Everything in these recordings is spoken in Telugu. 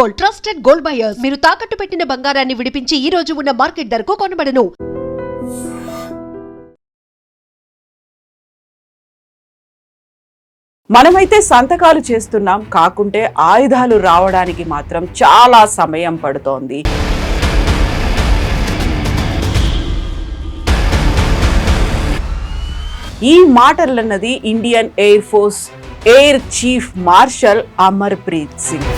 Gold trusted gold buyers. మీరు తాకట్టు పెట్టిన బంగారాన్ని విడిపించి ఈ రోజు ఉన్న మార్కెట్ ధరకు కొనబడను. మనమైతే సంతకాలు చేస్తున్నాం. కాకుంటే ఆయుధాలు రావడానికి మాత్రం చాలా సమయం పడుతోంది. ఈ మాటలన్నది Indian air force air chief marshal Amarpreet Singh.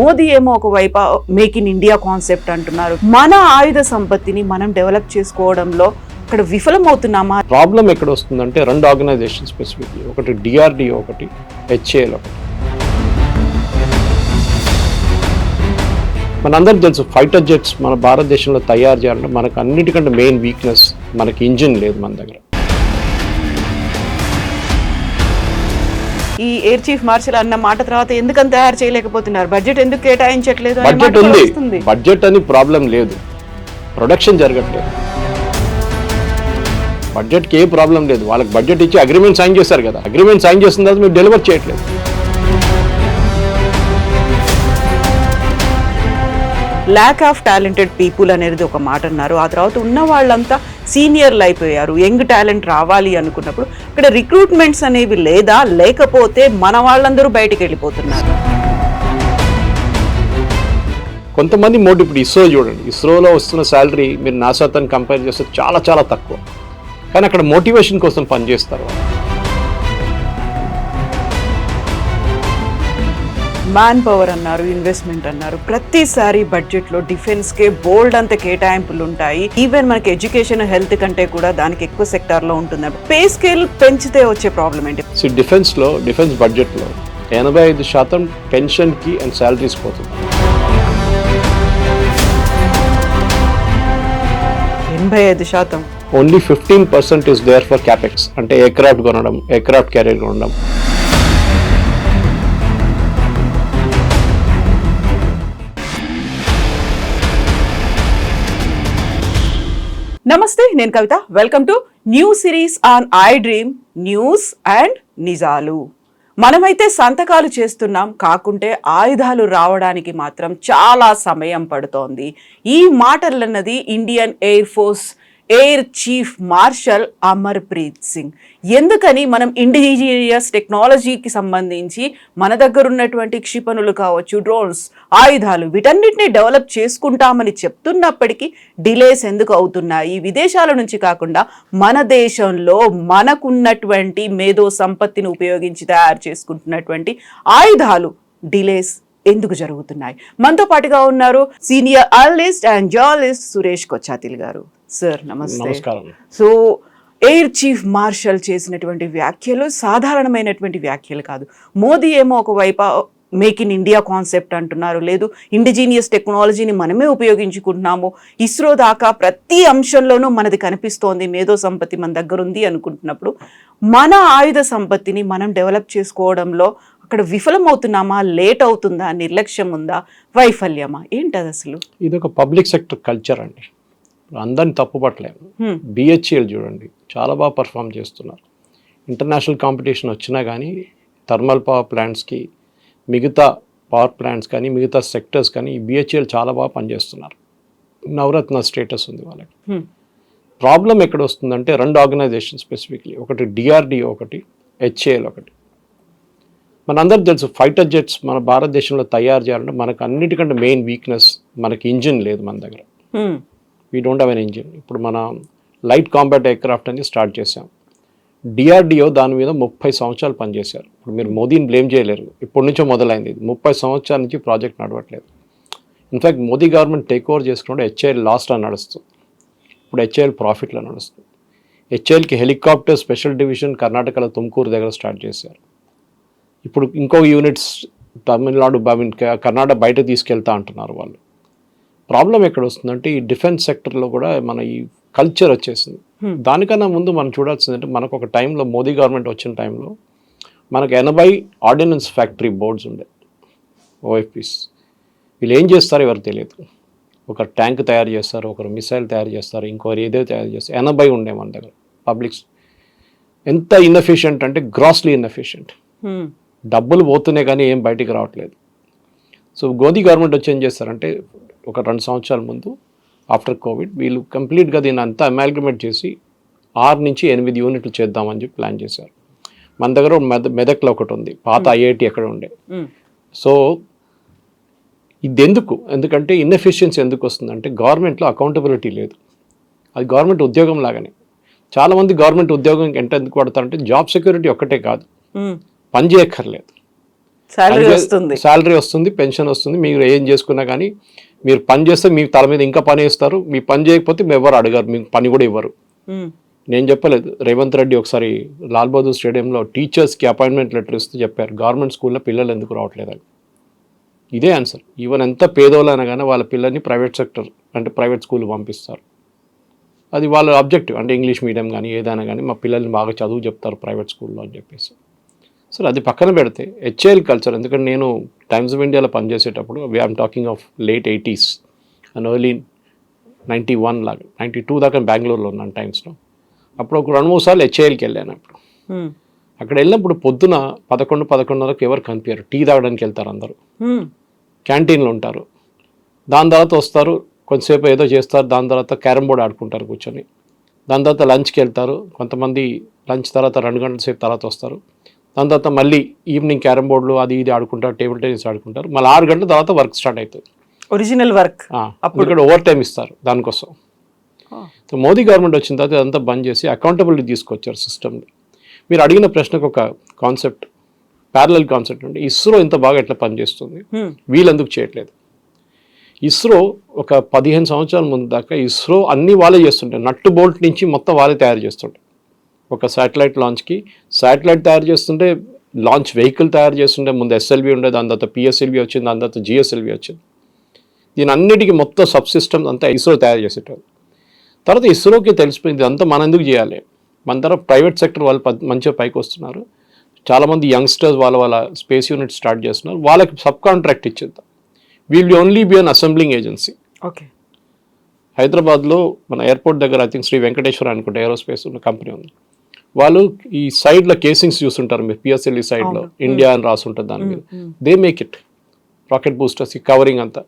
Modi ఏమో ఒకవైపు మేక్ ఇన్ ఇండియా కాన్సెప్ట్ అంటున్నారు. మన ఆయుధ సంపత్తిని మనం డెవలప్ చేసుకోవడంలో ఇక్కడ విఫలమవుతున్నామా? ప్రాబ్లం ఎక్కడ వస్తుందంటే రెండు ఆర్గనైజేషన్ స్పెసిఫిక్లీ ఒకటి డిఆర్డిఓ ఒకటి హెచ్ఏఎల్ ఒకటి. మనందరికి తెలుసు ఫైటర్ జెట్స్ మన భారతదేశంలో తయారు చేయాలంటే మనకు అన్నిటికంటే మెయిన్ వీక్నెస్ మనకి ఇంజిన్ లేదు మన దగ్గర. ఎయిర్ చీఫ్ మార్షల్ అన్న మాట తర్వాత ఎందుకని తయారు చేయలేకపోతున్నారు? బడ్జెట్ ఎందుకు కేటాయించట్లేదు బడ్జెట్ ఉంది. బడ్జెట్ అని ప్రాబ్లం లేదు. ప్రొడక్షన్ జరగట్లేదు. బడ్జెట్కి ఏ ప్రాబ్లం లేదు. వాళ్ళకి బడ్జెట్ ఇచ్చి అగ్రిమెంట్ సైన్ చేశారు కదా. అగ్రిమెంట్ సైన్ చేసిన తర్వాత మీరు డెలివర్ చేయట్లేదు. ల్యాక్ ఆఫ్ టాలెంటెడ్ పీపుల్ అనేది ఒక మాట అన్నారు. ఆ తర్వాత ఉన్న వాళ్ళంతా సీనియర్లు అయిపోయారు. యంగ్ టాలెంట్ రావాలి అనుకున్నప్పుడు ఇక్కడ రిక్రూట్మెంట్స్ అనేవి లేదా లేకపోతే మన వాళ్ళందరూ బయటికి వెళ్ళిపోతున్నారు. కొంతమంది మోటి ఇప్పుడు ఇస్రో చూడండి. ఇస్రోలో వస్తున్న శాలరీ మీరు నాసాతో కంపేర్ చేస్తే చాలా చాలా తక్కువ. కానీ అక్కడ మోటివేషన్ కోసం పనిచేస్తారు వాళ్ళు. మ్యాన్ పవర్ అన్నారు ఇన్వెస్ట్మెంట్ అన్నారు. ప్రతిసారి బడ్జెట్లో డిఫెన్స్ కే బోల్డ్ అంత కేటాయింపులు ఉంటాయి ఈవెన్ మనకి ఎడ్యుకేషన్ హెల్త్ కంటే కూడా దానికి ఎక్కువ సెక్టార్లో ఉంటుంది. పే స్కేల్ పెంచితే వచ్చే ప్రాబ్లం ఏంటి? సో డిఫెన్స్లో డిఫెన్స్ బడ్జెట్లో ఎనభై ఐదు శాతం పెన్షన్కి అండ్ శాలరీస్ పోతుంది. ఎనభై ఐదు శాతం. Only fifteen percent is there for capex అంటే ఎయిర్క్రాఫ్ట్ కొనడం ఎయిర్క్రాఫ్ట్ క్యారియర్ కొనడం. నమస్తే నేను Kavitha. Welcome to new series on I dream news and నిజాలు మనమైతే సంతకాలు చేస్తున్నాం కాకుంటే ఆయుధాలు రావడానికి మాత్రం చాలా సమయం పడుతోంది. ఈ మాటలన్నది Indian air force air chief marshal Amarpreet Singh. ఎందుకని మనం ఇండిజినియస్ టెక్నాలజీకి సంబంధించి మన దగ్గర ఉన్నటువంటి క్షిపణులు కావచ్చు డ్రోన్స్ ఆయుధాలు వీటన్నిటిని డెవలప్ చేసుకుంటామని చెప్తున్నప్పటికీ డిలేస్ ఎందుకు అవుతున్నాయి? విదేశాల నుంచి కాకుండా మన దేశంలో మనకున్నటువంటి మేధో సంపత్తిని ఉపయోగించి తయారు చేసుకుంటున్నటువంటి ఆయుధాలు డిలేస్ ఎందుకు జరుగుతున్నాయి? మనతో పాటుగా ఉన్నారు senior analyst and journalist Suresh Kochattil garu. Sir నమస్తే. నమస్కారం. సో ఎయిర్ చీఫ్ మార్షల్ చేసినటువంటి వ్యాఖ్యలు సాధారణమైనటువంటి వ్యాఖ్యలు కాదు. మోదీ ఏమో ఒకవైపు మేక్ ఇన్ ఇండియా కాన్సెప్ట్ అంటున్నారు. లేదు ఇండిజీనియస్ టెక్నాలజీని మనమే ఉపయోగించుకుంటున్నాము. ఇస్రో దాకా ప్రతి అంశంలోనూ మనది కనిపిస్తోంది. మేధో సంపత్తి మన దగ్గర ఉంది అనుకుంటున్నప్పుడు మన ఆయుధ సంపత్తిని మనం డెవలప్ చేసుకోవడంలో అక్కడ విఫలమవుతున్నామా? లేట్ అవుతుందా? నిర్లక్ష్యం ఉందా? వైఫల్యమా? ఏంటది అసలు? ఇది ఒక పబ్లిక్ సెక్టర్ కల్చర్ అండి. అందరిని తప్పు పట్టలేము Hmm. బిహెచ్ఎల్ చూడండి. చాలా బాగా పర్ఫామ్ చేస్తున్నారు. ఇంటర్నేషనల్ కాంపిటీషన్ వచ్చినా కానీ థర్మల్ పవర్ ప్లాంట్స్కి మిగతా పవర్ ప్లాంట్స్ కానీ మిగతా సెక్టర్స్ కానీ బిహెచ్ఎల్ చాలా బాగా పనిచేస్తున్నారు. నవరత్న స్టేటస్ ఉంది వాళ్ళకి. ప్రాబ్లం ఎక్కడ వస్తుందంటే రెండు ఆర్గనైజేషన్ స్పెసిఫిక్లీ ఒకటి డిఆర్డిఓ ఒకటి హెచ్ఏఎల్ ఒకటి. మనందరికి తెలుసు ఫైటర్ జెట్స్ మన భారతదేశంలో తయారు చేయాలంటే మనకు అన్నిటికంటే మెయిన్ వీక్నెస్ మనకి ఇంజిన్ లేదు మన దగ్గర. We don't have an engine ఇప్పుడు మన లైట్ కాంబాట్ ఎయిర్క్రాఫ్ట్ అని స్టార్ట్ చేసాం డిఆర్డిఓ దాని మీద ముప్పై సంవత్సరాలు పనిచేశారు. ఇప్పుడు మీరు మోదీని బ్లేమ్ చేయలేరు. ఇప్పటి నుంచో మొదలైంది. ఇది ముప్పై సంవత్సరాల నుంచి project నడవట్లేదు. In fact Modi government take over చేసుకుంటే హెచ్ఐఎల్ లాస్ట్లో నడుస్తుంది. ఇప్పుడు హెచ్ఐఎల్ ప్రాఫిట్లో నడుస్తుంది. హెచ్ఐఎల్కి హెలికాప్టర్ స్పెషల్ డివిజన్ కర్ణాటకలో తుమ్కూరు దగ్గర స్టార్ట్ చేశారు. ఇప్పుడు ఇంకో units Tamil Nadu I mean Karnataka బయట తీసుకెళ్తా అంటున్నారు వాళ్ళు. ప్రాబ్లం ఎక్కడ వస్తుందంటే ఈ డిఫెన్స్ సెక్టర్లో కూడా మన ఈ కల్చర్ వచ్చేసింది. దానికన్నా ముందు మనం చూడాల్సిందంటే మనకు ఒక టైంలో మోదీ గవర్నమెంట్ వచ్చిన టైంలో మనకు ఎనభై ఆర్డినెన్స్ ఫ్యాక్టరీ బోర్డ్స్ ఉండే ఓఎఫ్పిస్. వీళ్ళు ఏం చేస్తారో ఎవరు తెలియదు. ఒక ట్యాంక్ తయారు చేస్తారు ఒకరు మిసైల్ తయారు చేస్తారు ఇంకొకరు ఏదో తయారు చేస్తారు. ఎనభై ఉండే మన దగ్గర పబ్లిక్స్. ఎంత ఇన్ఎఫిషియంట్ అంటే గ్రాస్లీ ఇన్ఎఫిషియంట్. డబ్బులు పోతున్నాయి కానీ ఏం బయటికి రావట్లేదు. సో మోదీ గవర్నమెంట్ వచ్చి ఏం చేస్తారంటే ఒక రెండు సంవత్సరాల ముందు ఆఫ్టర్ కోవిడ్ వీళ్ళు కంప్లీట్గా దీన్ని అంతా అమాల్గమేట్ చేసి ఆరు నుంచి ఎనిమిది యూనిట్లు చేద్దామని చెప్పి ప్లాన్ చేశారు. మన దగ్గర మెద మెదక్లో ఒకటి ఉంది. పాత ఐఐటి ఎక్కడ ఉండే. సో ఇది ఎందుకు ఎందుకంటే ఇన్ఎఫిషియన్సీ ఎందుకు వస్తుందంటే గవర్నమెంట్లో అకౌంటబిలిటీ లేదు. అది గవర్నమెంట్ ఉద్యోగం లాగానే. చాలామంది గవర్నమెంట్ ఉద్యోగం ఎంత ఎందుకు పడతారంటే జాబ్ సెక్యూరిటీ ఒక్కటే కాదు. పని చేయక్కర్లేదు. శాలరీ వస్తుంది. శాలరీ వస్తుంది పెన్షన్ వస్తుంది మీరు ఏం చేసుకున్నా కానీ మీరు పని చేస్తే మీ తల మీద ఇంకా పని ఇస్తారు మీ పని చేయకపోతే మీ ఎవరు అడగారు మీకు పని కూడా ఇవ్వరు. నేను చెప్పలేదు రేవంత్ రెడ్డి ఒకసారి లాల్ బహదూర్ స్టేడియంలో టీచర్స్కి అపాయింట్మెంట్ లెటర్ ఇస్తూ చెప్పారు. గవర్నమెంట్ స్కూల్లో పిల్లలు ఎందుకు రావట్లేదని ఇదే ఆన్సర్ ఈవెన్ ఎంత పేదోళ్ళైనా కానీ వాళ్ళ పిల్లల్ని ప్రైవేట్ సెక్టర్ అంటే ప్రైవేట్ స్కూల్ పంపిస్తారు. అది వాళ్ళ అబ్జెక్టివ్ అంటే ఇంగ్లీష్ మీడియం కానీ ఏదైనా కానీ మా పిల్లల్ని బాగా చదువు చెప్తారు ప్రైవేట్ స్కూల్లో అని చెప్పేసి. సరే అది పక్కన పెడితే హెచ్ఏఎల్ కల్చర్ ఎందుకంటే నేను టైమ్స్ ఆఫ్ ఇండియాలో పనిచేసేటప్పుడు I'm talking of late eighties and early ninety one లాగా నైంటీ టూ దాకా బెంగళూరులో ఉన్నాను టైమ్స్లో అప్పుడు ఒక రెండు మూడు సార్లు హెచ్ఏఎల్కి వెళ్ళాను అప్పుడు. హ్మ్. అక్కడ వెళ్ళినప్పుడు పొద్దున పదకొండు పదకొండున్నరకు ఎవరు కనిపించారు. టీ తాగడానికి వెళ్తారు అందరూ. క్యాంటీన్లో ఉంటారు. దాని తర్వాత వస్తారు కొంతసేపు ఏదో చేస్తారు దాని తర్వాత క్యారమ్ బోర్డ్ ఆడుకుంటారు కూర్చొని. దాని తర్వాత లంచ్కి వెళ్తారు. కొంతమంది లంచ్ తర్వాత రెండు గంటల సేపు తర్వాత వస్తారు. దాని తర్వాత మళ్ళీ ఈవినింగ్ క్యారమ్ బోర్డులు అది ఇది ఆడుకుంటారు టేబుల్ టెన్నిస్ ఆడుకుంటారు. మళ్ళీ ఆరు గంటల తర్వాత వర్క్ స్టార్ట్ అవుతుంది. ఒరిజినల్ వర్క్ అప్పుడు. ఇక్కడ ఓవర్ టైం ఇస్తారు దానికోసం. మోదీ గవర్నమెంట్ వచ్చిన తర్వాత ఇదంతా బంద్ చేసి అకౌంటబిలిటీ తీసుకొచ్చారు సిస్టమ్ని మీరు అడిగిన ప్రశ్నకు ఒక కాన్సెప్ట్ ప్యారలల్ కాన్సెప్ట్ అంటే ఇస్రో ఇంత బాగా ఎట్లా పనిచేస్తుంది. వీళ్ళెందుకు చేయట్లేదు? ఇస్రో ఒక పదిహేను సంవత్సరాల ముందు దాకా ఇస్రో అన్ని వాళ్ళే చేస్తుంటారు నట్టు బోల్ట్ నుంచి మొత్తం వాళ్ళే తయారు చేస్తుంటారు ఒక శాటిలైట్ లాంచ్కి శాటిలైట్ తయారు చేస్తుంటే లాంచ్ వెహికల్ తయారు చేస్తుంటే ముందు ఎస్ఎల్వి ఉండేది దాని తర్వాత పిఎస్ఎల్వి వచ్చింది దాని తర్వాత జిఎస్ఎల్వి వచ్చింది. దీని అన్నిటికీ మొత్తం సబ్ సిస్టమ్ అంతా ఇస్రో తయారు చేసేటారు తర్వాత ఇస్రోకి తెలిసిపోయింది అంతా మనం ఎందుకు చేయాలి? మన తర్వాత ప్రైవేట్ సెక్టర్ వాళ్ళు మంచిగా పైకి వస్తున్నారు. చాలామంది యంగ్స్టర్స్ వాళ్ళ వాళ్ళ స్పేస్ యూనిట్ స్టార్ట్ చేస్తున్నారు. వాళ్ళకి సబ్ కాంట్రాక్ట్ ఇచ్చేద్దాం we'll only be an assembling agency okay. హైదరాబాద్లో మన ఎయిర్పోర్ట్ దగ్గర ఐ థింక్ శ్రీ వెంకటేశ్వర అనుకుంటే ఏరోస్పేస్ ఉన్న కంపెనీ ఉంది. వాళ్ళు ఈ సైడ్లో కేసింగ్స్ చూస్తుంటారు మీరు పిఎస్ఎల్ఈ సైడ్లో ఇండియా అని రాసి ఉంటుంది దాని మీద. They make it rocket boosters ఈ కవరింగ్ అంతా.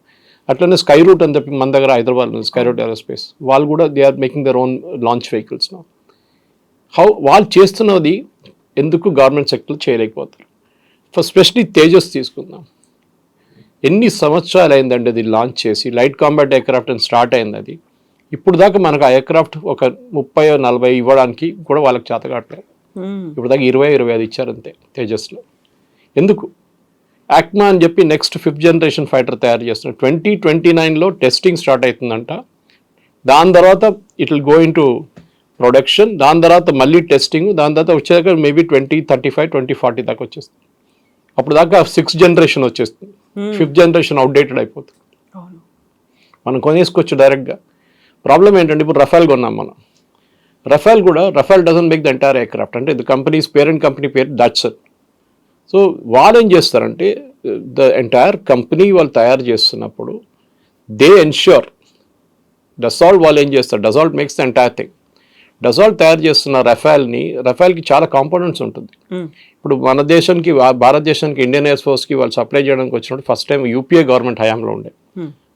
అట్లనే స్కై రూట్ అని చెప్పి మన దగ్గర హైదరాబాద్ ఉంది స్కై రూట్ ఏరోస్పేస్ వాళ్ళు కూడా they are making their own launch vehicles how వాళ్ళు చేస్తున్నది ఎందుకు గవర్నమెంట్ సెక్టర్ చేయలేకపోతారు? ఫస్ట్ స్పెషలీ తేజస్ తీసుకుందాం. ఎన్ని సంవత్సరాలు అయిందండి అది లాంచ్ చేసి లైట్ కాంబాట్ ఎయిర్క్రాఫ్ట్ అని స్టార్ట్ అయింది అది. ఇప్పుడు దాకా మనకు ఆ ఎయిర్క్రాఫ్ట్ ఒక ముప్పై నలభై ఇవ్వడానికి కూడా వాళ్ళకి చేత కావట్లేదు. ఇప్పుడు దాకా ఇరవై ఇరవై ఐదు ఇచ్చారు అంతే తేజస్లో ఎందుకు? యాక్మా అని చెప్పి నెక్స్ట్ ఫిఫ్త్ జనరేషన్ ఫైటర్ తయారు చేస్తున్నారు. ట్వంటీ ట్వంటీ నైన్లో టెస్టింగ్ స్టార్ట్ అవుతుందంట. దాని తర్వాత it will go into production. దాని తర్వాత మళ్ళీ టెస్టింగ్. దాని తర్వాత వచ్చేదాకా maybe twenty thirty five twenty forty దాకా వచ్చేస్తుంది. అప్పుడు దాకా సిక్స్త్ జనరేషన్ వచ్చేస్తుంది. ఫిఫ్త్ జనరేషన్ అవుట్డేటెడ్ అయిపోతుంది. మనం కొనేసుకోవచ్చు డైరెక్ట్గా. ప్రాబ్లం ఏంటంటే ఇప్పుడు రఫాల్ కొన్నాం మనం. రఫాల్ కూడా Rafale doesn't make the entire aircraft అంటే ది కంపెనీస్ పేరెంట్ కంపెనీ పేరు డచ్సన్ సో వాళ్ళు ఏం చేస్తారంటే ద ఎంటైర్ కంపెనీ వాళ్ళు తయారు చేస్తున్నప్పుడు దే ఎన్ష్యూర్ డసాల్ట్ వాళ్ళు ఏం చేస్తారు Dassault makes the entire thing Dassault తయారు చేస్తున్న రఫాల్ని రఫాల్కి చాలా కాంపోనెంట్స్ ఉంటుంది. ఇప్పుడు మన దేశానికి భారతదేశానికి ఇండియన్ ఎయిర్ ఫోర్స్కి వాళ్ళు సప్లై చేయడానికి వచ్చినప్పుడు ఫస్ట్ టైం యూపీఏ గవర్నమెంట్ హయాంలో ఉండే.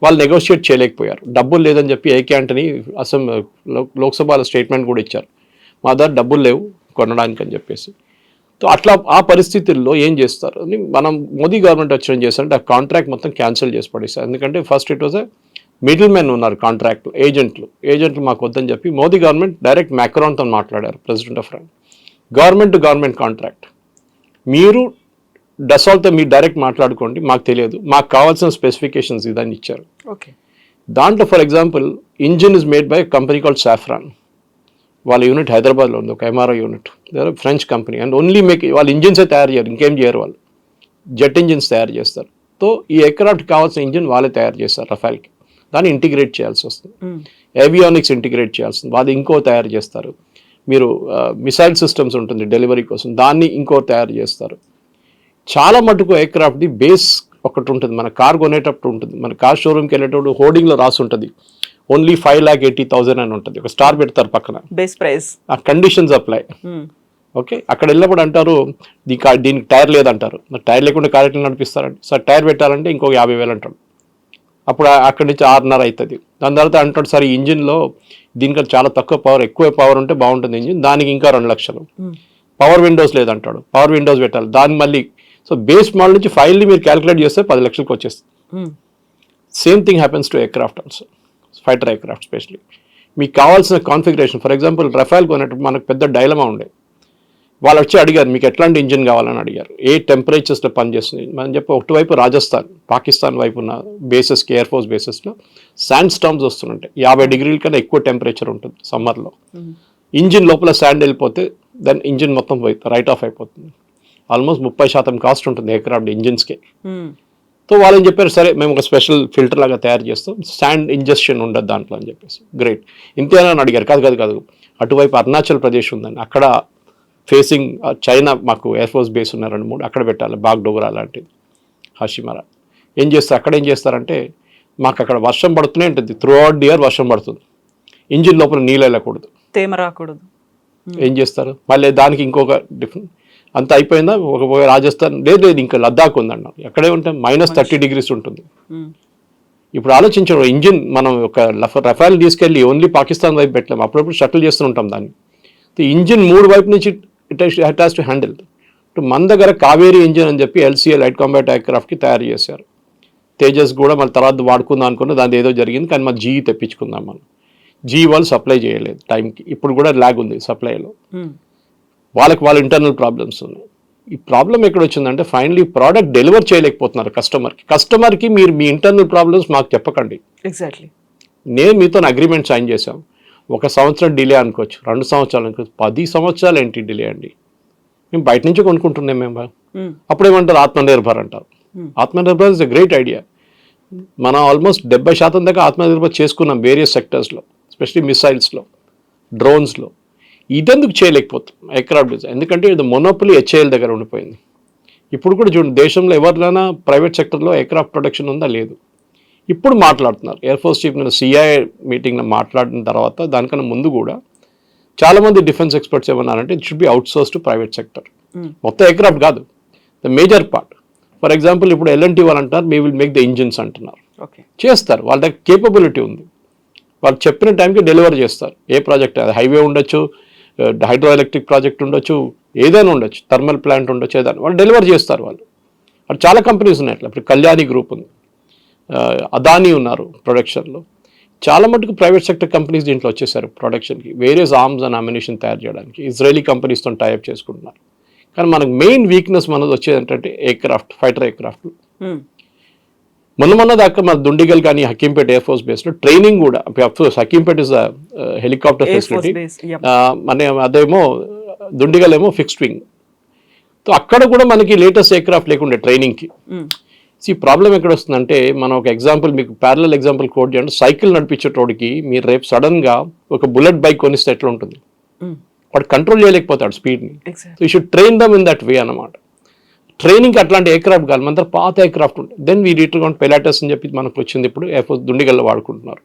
వాళ్ళు నెగోషియేట్ చేయలేకపోయారు. డబ్బులు లేదని చెప్పి ఏకే ఆంటనీ అసెంబ్లీ లోక్సభలో స్టేట్మెంట్ కూడా ఇచ్చారు. మా దగ్గర డబ్బులు లేవు కొనడానికి అని చెప్పేసి. సో అట్లా ఆ పరిస్థితుల్లో ఏం చేస్తారు? మనం మోదీ గవర్నమెంట్ వచ్చి ఏం చేస్తారంటే ఆ కాంట్రాక్ట్ మొత్తం క్యాన్సిల్ చేసి పడేస్తారు ఎందుకంటే first it was middle men ఉన్నారు కాంట్రాక్ట్లు ఏజెంట్లు. ఏజెంట్లు మాకు వద్దని చెప్పి మోదీ గవర్నమెంట్ డైరెక్ట్ మ్యాక్రాన్తో మాట్లాడారు president of France. Government to government contract. మీరు డసాల్తో మీరు డైరెక్ట్ మాట్లాడుకోండి మాకు తెలియదు. మాకు కావాల్సిన స్పెసిఫికేషన్స్ ఇదని ఇచ్చారు. ఓకే. దాంట్లో for example engine is made by company called Safran. వాళ్ళ యూనిట్ హైదరాబాద్లో ఉంది ఒక MRO unit. French company and only make వాళ్ళ ఇంజిన్సే తయారు చేయరు ఇంకేం చేయరు వాళ్ళు. జెట్ ఇంజిన్స్ తయారు చేస్తారు. సో ఈ ఎయిర్క్రాఫ్ట్ కావాల్సిన ఇంజిన్ వాళ్ళే తయారు చేస్తారు రఫాల్కి. దాన్ని ఇంటిగ్రేట్ చేయాల్సి వస్తుంది. ఏవియానిక్స్ ఇంటిగ్రేట్ చేయాల్సింది వాళ్ళు ఇంకో తయారు చేస్తారు. మీరు మిసైల్ సిస్టమ్స్ ఉంటుంది డెలివరీ కోసం దాన్ని ఇంకో తయారు చేస్తారు. చాలా మటుకు ఎయిర్క్రాఫ్ట్ది బేస్ ఒకటి ఉంటుంది. మన కార్ కొనేటప్పుడు ఉంటుంది. మన కార్ షోరూమ్కి వెళ్ళేటప్పుడు హోర్డింగ్లో రాసి ఉంటుంది. Only five lakh eighty thousand అని ఉంటుంది. ఒక స్టార్ పెడతారు పక్కన. బేస్ ప్రైస్ ఆ కండిషన్స్ అప్లై. ఓకే అక్కడ వెళ్ళినప్పుడు అంటారు దీనికి దీనికి టైర్ లేదంటారు. మరి టైర్ లేకుండా కార్ ఎట్లా నడిపిస్తారండి. సార్ టైర్ పెట్టాలంటే ఇంకొక యాభై వేలు అంటాడు అప్పుడు అక్కడి నుంచి ఆరున్నర అవుతుంది. దాని తర్వాత అంటాడు సార్ ఈ ఇంజిన్లో దీనికంటే చాలా తక్కువ పవర్ ఎక్కువ పవర్ ఉంటే బాగుంటుంది ఇంజిన్ దానికి ఇంకా రెండు లక్షలు. పవర్ విండోస్ లేదంటాడు. పవర్ విండోస్ పెట్టాలి. దాన్ని మళ్ళీ సో బేస్ మోడల్ నుంచి ఫైల్ని మీరు క్యాలిక్యులేట్ చేస్తే పది లక్షలకు వచ్చేస్తుంది. Same thing happens to aircraft also fighter aircraft specially మీకు కావాల్సిన కాన్ఫిగరేషన్ ఫర్ ఎగ్జాంపుల్ రఫాల్ కొనేటప్పుడు మనకు పెద్ద డైలమా ఉండే. వాళ్ళు వచ్చి అడిగారు మీకు ఎట్లాంటి ఇంజిన్ కావాలని అడిగారు. ఏ టెంపరేచర్స్లో పనిచేస్తుంది? మనం చెప్పి ఒకటివైపు రాజస్థాన్ పాకిస్తాన్ వైపు ఉన్న బేసెస్కి ఎయిర్ ఫోర్స్ బేసెస్లో శాండ్ స్టామ్స్ వస్తుంటాయి. యాభై డిగ్రీల కన్నా ఎక్కువ టెంపరేచర్ ఉంటుంది సమ్మర్లో. ఇంజిన్ లోపల శాండ్ వెళ్ళిపోతే దెన్ ఇంజిన్ మొత్తం పోయి రైట్ ఆఫ్ అయిపోతుంది. ఆల్మోస్ట్ ముప్పై శాతం కాస్ట్ ఉంటుంది ఎయిర్క్రాఫ్ట్ ఇంజిన్స్కి. సో వాళ్ళని చెప్పారు సరే మేము ఒక స్పెషల్ ఫిల్టర్ లాగా తయారు చేస్తాం. శాండ్ ఇంజెక్షన్ ఉండదు దాంట్లో అని చెప్పేసి. గ్రేట్. ఇంతేనా అని అడిగారు. కాదు కాదు కాదు. అటువైపు అరుణాచల్ ప్రదేశ్ ఉందండి. అక్కడ ఫేసింగ్ చైనా మాకు ఎయిర్ ఫోర్స్ బేస్ ఉన్న రెండు మూడు అక్కడ పెట్టాలి బాగ్ డోగరా లాంటిది హషిమరా. ఏం చేస్తారు? అక్కడ ఏం చేస్తారంటే మాకు అక్కడ వర్షం పడుతూనే ఉంటుంది. త్రూ అవుట్ ది ఇయర్ వర్షం పడుతుంది. ఇంజిన్ లోపల నీళ్ళు వెళ్ళకూడదు. తేమ రాకూడదు. ఏం చేస్తారు? మళ్ళీ దానికి ఇంకొక డిఫరెంట్ అంత అయిపోయిందా? ఒక రాజస్థాన్ లేదు లేదు ఇంకా లద్దాఖ్ ఉందన్నారు ఎక్కడే ఉంటాం మైనస్ థర్టీ డిగ్రీస్ ఉంటుంది. ఇప్పుడు ఆలోచించడం ఇంజిన్ మనం ఒక రఫాల్ తీసుకెళ్ళి ఓన్లీ పాకిస్తాన్ వైపు పెట్టలేము. అప్పుడప్పుడు షటిల్ చేస్తూ ఉంటాం దాన్ని. ఇంజిన్ మూడు వైపు నుంచి it it has to handle మన దగ్గర కావేరీ ఇంజిన్ అని చెప్పి ఎల్సీఏ లైట్ కాంబాట్ ఎయిర్క్రాఫ్ట్కి తయారు చేశారు. తేజస్ కూడా మళ్ళీ తర్వాత వాడుకుందాం అనుకున్న దాని ఏదో జరిగింది కానీ మన జీఈ తెప్పించుకుందాం మనం. జీ వాళ్ళు సప్లై చేయలేదు టైంకి ఇప్పుడు కూడా ల్యాగ్ ఉంది సప్లైలో వాళ్ళకి వాళ్ళ ఇంటర్నల్ ప్రాబ్లమ్స్ ఉన్నాయి. ఈ ప్రాబ్లం ఎక్కడ వచ్చిందంటే ఫైనలీ ప్రోడక్ట్ డెలివర్ చేయలేకపోతున్నారు కస్టమర్కి కస్టమర్కి మీరు మీ ఇంటర్నల్ ప్రాబ్లమ్స్ మాకు చెప్పకండి. ఎగ్జాక్ట్లీ నేను మీతో అగ్రిమెంట్ సైన్ చేశాం. ఒక సంవత్సరం డిలే అనుకోవచ్చు రెండు సంవత్సరాలు అనుకోవచ్చు పది సంవత్సరాలు ఏంటి డిలే అండి? మేము బయట నుంచి కొనుక్కుంటున్నాం మేము. అప్పుడు ఏమంటారు? ఆత్మనిర్భర్ అంటారు. Atmanirbhar is a great idea మనం ఆల్మోస్ట్ డెబ్బై శాతం దాకా ఆత్మనిర్భర్ చేసుకున్నాం వేరియస్ సెక్టర్స్లో ఎస్పెషలీ మిసైల్స్లో డ్రోన్స్లో ఇదెందుకు చేయలేకపోతున్నాం? ఎయిర్క్రాఫ్ట్ డిజైన్ ఎందుకంటే ఇది మొనోపలి హెచ్ఏఎల్ దగ్గర ఉండిపోయింది. ఇప్పుడు కూడా చూడండి దేశంలో ఎవరినైనా ప్రైవేట్ సెక్టర్లో ఎయిర్క్రాఫ్ట్ ప్రొడక్షన్ ఉందా? లేదు. ఇప్పుడు మాట్లాడుతున్నారు. ఎయిర్ ఫోర్స్ చీఫ్ నేను సిఐఏ మీటింగ్లో మాట్లాడిన తర్వాత దానికన్నా ముందు కూడా చాలామంది డిఫెన్స్ ఎక్స్పర్ట్స్ ఏమన్నారంటే it should be outsource to private sector మొత్తం ఎయిర్క్రాఫ్ట్ కాదు. The major part for example ఇప్పుడు ఎల్ఎన్టీ వాళ్ళు అంటారు మీ విల్ మేక్ ద ఇంజిన్స్ అంటున్నారు. చేస్తారు. వాళ్ళ దగ్గర కేపబిలిటీ ఉంది. వాళ్ళు చెప్పిన టైంకి డెలివర్ చేస్తారు. ఏ ప్రాజెక్ట్ అది హైవే ఉండొచ్చు హైడ్రో ఎలక్ట్రిక్ ప్రాజెక్ట్ ఉండొచ్చు ఏదైనా ఉండొచ్చు థర్మల్ ప్లాంట్ ఉండొచ్చు ఏదైనా. వాళ్ళు డెలివర్ చేస్తారు వాళ్ళు. అక్కడ చాలా కంపెనీస్ ఉన్నాయి అట్లా. ఇప్పుడు కళ్యాణి గ్రూప్ ఉంది. అదానీ ఉన్నారు ప్రొడక్షన్లో. చాలా మటుకు ప్రైవేట్ సెక్టర్ కంపెనీస్ దీంట్లో వచ్చేసారు ప్రొడక్షన్కి. వేరియస్ ఆర్మ్స్ అండ్ అమ్యునేషన్ తయారు చేయడానికి ఇజ్రాయలీ కంపెనీస్తో టైప్ చేసుకుంటున్నారు. కానీ మనకు మెయిన్ వీక్నెస్ మనది వచ్చేది ఏంటంటే ఎయిర్క్రాఫ్ట్ ఫైటర్ ఎయిర్క్రాఫ్ట్. మొన్న మొన్న దాకా మన దుండిగల్ కానీ హకీంపేట ఎయిర్ ఫోర్స్ బేస్లో ట్రైనింగ్ కూడా of course Hakimpet is helicopter facility. మన అదేమో దుండిగల్ ఏమో ఫిక్స్డ్ వింగ్. సో అక్కడ కూడా మనకి లేటెస్ట్ ఎయిర్క్రాఫ్ట్ లేకుండే ట్రైనింగ్కి. ఈ ప్రాబ్లం ఎక్కడ వస్తుందంటే మనం ఒక ఎగ్జాంపుల్ మీకు ప్యారలల్ ఎగ్జాంపుల్ కోట్ చేయండి. సైకిల్ నడిపించేటోడికి మీరు రేపు సడన్గా ఒక బుల్లెట్ బైక్ కొనిస్తే ఎట్లా ఉంటుంది వాడు కంట్రోల్ చేయలేకపోతాడు స్పీడ్ని so you should train them in that way అనమాట ట్రైనింగ్ అట్లాంటి ఎయిర్క్రాఫ్ట్ కాదు మన దగ్గర పాత ఎయిర్క్రాఫ్ట్ ఉంటుంది దెన్ వీ రిటర్న్ పెలాటస్ అని చెప్పి మనకు వచ్చింది ఇప్పుడు ఎయిర్ ఫోర్స్ దుండిగల్లో వాడుకుంటున్నారు.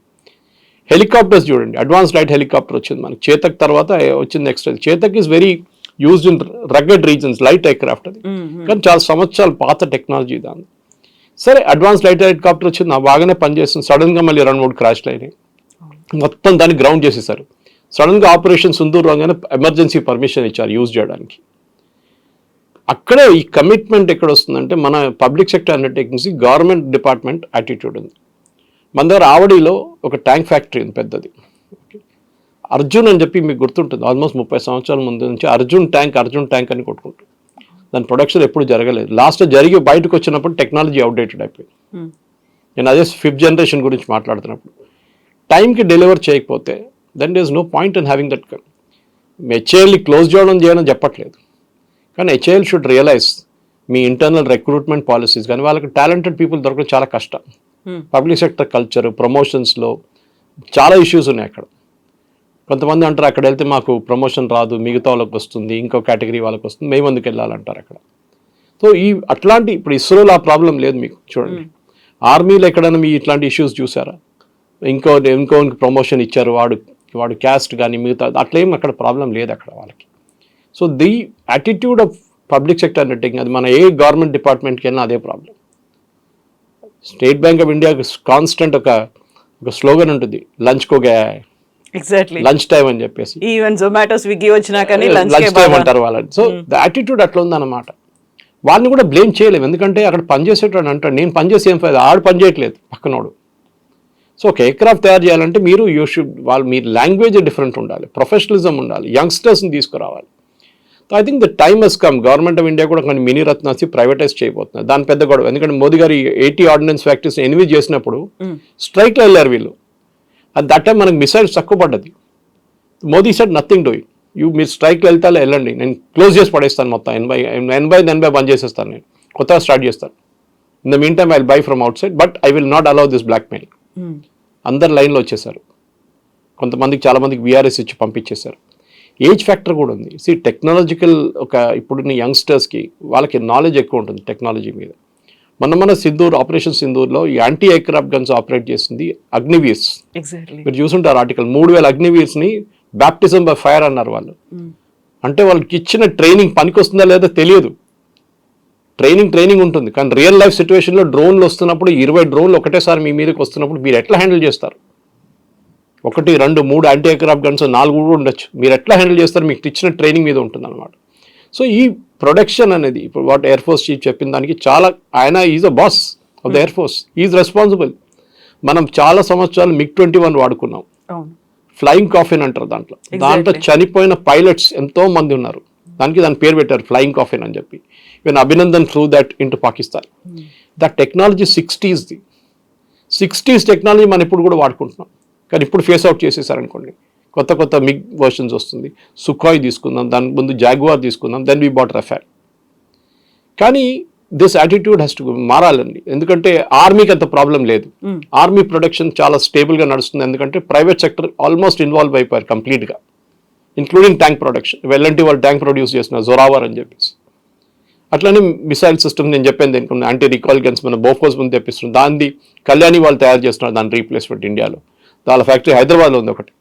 హెలికాప్టర్స్ చూడండి అడ్వాన్స్ లైట్ హెలికాప్టర్ వచ్చింది మనకి. చేతక్ తర్వాత వచ్చింది next Chetak is very used in rugged regions light aircraft అది. కానీ చాలా సంవత్సరాలు పాత టెక్నాలజీ దాన్ని సరే అడ్వాన్స్ లైట్ హెలికాప్టర్ వచ్చింది బాగానే పనిచేస్తుంది. సడన్గా మళ్ళీ రెండు మూడు క్రాష్లు అయినాయి. మొత్తం దాన్ని గ్రౌండ్ చేసేసారు. సడన్గా ఆపరేషన్ సుందూర్ రాగానే ఎమర్జెన్సీ పర్మిషన్ ఇచ్చారు యూజ్ చేయడానికి. అక్కడే ఈ కమిట్మెంట్ ఎక్కడ వస్తుందంటే మన public sector undertakings government department attitude ఉంది. మన దగ్గర ఆవడిలో ఒక ట్యాంక్ ఫ్యాక్టరీ ఉంది పెద్దది. అర్జున్ అని చెప్పి మీకు గుర్తుంటుంది ఆల్మోస్ట్ ముప్పై సంవత్సరాల ముందు నుంచి అర్జున్ ట్యాంక్ అర్జున్ ట్యాంక్ అని కొట్టుకుంటుంది దాని ప్రొడక్షన్ ఎప్పుడు జరగలేదు. లాస్ట్ జరిగి బయటకు వచ్చినప్పుడు టెక్నాలజీ అవుట్డేటెడ్ అయిపోయింది. నేను అదే ఫిఫ్త్ జనరేషన్ గురించి మాట్లాడుతున్నప్పుడు. టైంకి డెలివర్ చేయకపోతే then there's no point in having that హెచ్ఏఎల్ని close చేయడం చేయడం చెప్పట్లేదు. కానీ హెచ్ఏఎల్ షుడ్ రియలైజ్ మీ ఇంటర్నల్ రిక్రూట్మెంట్ పాలసీస్ కానీ వాళ్ళకి టాలెంటెడ్ పీపుల్ దొరకడం చాలా కష్టం. పబ్లిక్ సెక్టర్ కల్చర్ ప్రమోషన్స్లో చాలా ఇష్యూస్ ఉన్నాయి అక్కడ. కొంతమంది అంటారు అక్కడ వెళ్తే మాకు ప్రమోషన్ రాదు మిగతా వాళ్ళకి వస్తుంది ఇంకో కేటగిరీ వాళ్ళకి వస్తుంది మేము ఎందుకు వెళ్ళాలంటారు అక్కడ? సో ఈ అట్లాంటి ఇప్పుడు ఇస్రోలో ఆ ప్రాబ్లం లేదు మీకు చూడండి. ఆర్మీలో ఎక్కడైనా మీ ఇట్లాంటి ఇష్యూస్ చూసారా? ఇంకో ఇంకో ప్రమోషన్ ఇచ్చారు వాడు వాడు క్యాస్ట్ కానీ మిగతా అట్లేం అక్కడ ప్రాబ్లం లేదు అక్కడ వాళ్ళకి. So the attitude of public sector undertaking అది మన ఏ గవర్నమెంట్ డిపార్ట్మెంట్కి వెళ్ళినా అదే problem. State Bank of India constant ఒక ఒక స్లోగన్ ఉంటుంది లంచ్ కోగా ఎగ్జాక్ట్లీ లంచ్ టైం అని చెప్పేసి. ఈవెన్ జొమాటో స్విగ్గీ వచ్చినా కానీ లంచ్ టైం అంటారు వాళ్ళని. సో ద యాటిట్యూడ్ అట్లా ఉందన్నమాట. వాళ్ళని కూడా బ్లేమ్ చేయలేము. ఎందుకంటే అక్కడ పనిచేసేటోడు అంటాడు. నేను పనిచేసి ఏం ఫైదా? ఆడు పని చేయట్లేదు పక్కనోడు. సో ఒక ఎయిర్క్రాఫ్ట్ తయారు చేయాలంటే మీరు యూ షుడ్ వాళ్ళు మీ లాంగ్వేజ్ డిఫరెంట్ ఉండాలి. ప్రొఫెషనలిజం ఉండాలి. యంగ్స్టర్స్ని తీసుకురావాలి. I think the time has come government of India కూడా కొన్ని మినీ రత్నాసి ప్రైవేటైజ్ చేయబోతున్నారు. దాని పెద్ద గొడవ. ఎందుకంటే మోదీ గారు ఎయిటీ ఆర్డినెన్స్ ఫ్యాక్టరీస్ ఎనిమిది చేసినప్పుడు స్ట్రైక్లో వెళ్ళారు వీళ్ళు. అది దట్ టైం మనకు మిసైల్స్ తక్కువ పడ్డది. Modi said nothing doing you మీరు స్ట్రైక్లో వెళ్తా వెళ్ళండి. నేను క్లోజ్ చేసి పడేస్తాను మొత్తం. ఎనభై ఎనభై ఎనభై బంద్ చేసేస్తాను నేను. కొత్తగా స్టార్ట్ చేస్తాను. In the meantime I buy from outside but I will not allow this blackmail అందరు లైన్లో వచ్చేసారు. కొంతమందికి చాలా మందికి విఆర్ఎస్ ఇచ్చి పంపించేశారు. ఏజ్ ఫ్యాక్టర్ కూడా ఉంది. సి టెక్నాలజికల్ ఒక ఇప్పుడున్న యంగ్స్టర్స్కి వాళ్ళకి నాలెడ్జ్ ఎక్కువ ఉంటుంది టెక్నాలజీ మీద. మొన్న మన సింధూర్ ఆపరేషన్ సింధూర్లో ఈ యాంటీ ఎయిర్క్రాఫ్ట్ గన్స్ ఆపరేట్ చేసింది అగ్నివీర్స్. మీరు చూసుంటారు ఆర్టికల్ మూడు వేల అగ్నివీర్స్ని బ్యాప్టిజం బై ఫైర్ అన్నారు వాళ్ళు. అంటే వాళ్ళకి ఇచ్చిన ట్రైనింగ్ పనికొస్తుందా లేదా తెలియదు. ట్రైనింగ్ ట్రైనింగ్ ఉంటుంది. కానీ రియల్ లైఫ్ సిచ్యువేషన్లో డ్రోన్లు వస్తున్నప్పుడు ఇరవై డ్రోన్లు ఒకటేసారి మీ మీదకి వస్తున్నప్పుడు మీరు ఎట్లా హ్యాండిల్ చేస్తారు? ఒకటి రెండు మూడు యాంటీ ఎయిర్క్రాఫ్ట్ గన్స్ నాలుగు కూడా ఉండొచ్చు. మీరు ఎట్లా హ్యాండిల్ చేస్తారు? మీకు ఇచ్చిన ట్రైనింగ్ మీద ఉంటుంది అనమాట సో ఈ ప్రొడక్షన్ అనేది ఇప్పుడు వాట్ ఎయిర్ ఫోర్స్ చీఫ్ చెప్పిన దానికి చాలా ఆయన is a boss of the air force is responsible మనం చాలా సంవత్సరాలు మిగ్ ట్వంటీ వన్ వాడుకున్నాం ఫ్లయింగ్ కాఫిన్ అంటారు దాంట్లో. దాంట్లో చనిపోయిన పైలట్స్ ఎంతో మంది ఉన్నారు. దానికి దాని పేరు పెట్టారు ఫ్లయింగ్ కాఫిన్ అని చెప్పి. Even Abhinandan flew that into Pakistan that technology సిక్స్టీస్ది sixties technology మనం ఇప్పుడు కూడా వాడుకుంటున్నాం. కానీ ఇప్పుడు ఫేస్ అవుట్ చేసేసారనుకోండి. కొత్త కొత్త మిగ్ వర్షన్స్ వస్తుంది. సుఖాయ్ తీసుకుందాం దాని ముందు జాగ్వార్ తీసుకుందాం దెన్ వీ బాట్ రఫాల్ కానీ దిస్ యాటిట్యూడ్ హెస్ టు మారాలండి. ఎందుకంటే ఆర్మీకి అంత ప్రాబ్లం లేదు. ఆర్మీ ప్రొడక్షన్ చాలా స్టేబుల్గా నడుస్తుంది. ఎందుకంటే ప్రైవేట్ సెక్టర్ ఆల్మోస్ట్ ఇన్వాల్వ్ అయిపోయారు కంప్లీట్గా ఇంక్లూడింగ్ ట్యాంక్ ప్రొడక్షన్ వెల్లంటి వాళ్ళు ట్యాంక్ ప్రొడ్యూస్ చేసిన జొరావర్ అని చెప్పేసి. అట్లనే మిసైల్ సిస్టమ్ నేను చెప్పాను దేనికి యాంటీ రికాల్ గన్స్ మన బోఫోస్ ముందు తెప్పిస్తున్నాం దాన్ని కళ్యాణి వాళ్ళు తయారు చేస్తున్నారు. దాని రీప్లేస్మెంట్ ఇండియాలో. వాళ్ళ ఫ్యాక్టరీ హైదరాబాద్లో ఉంది ఒకటి.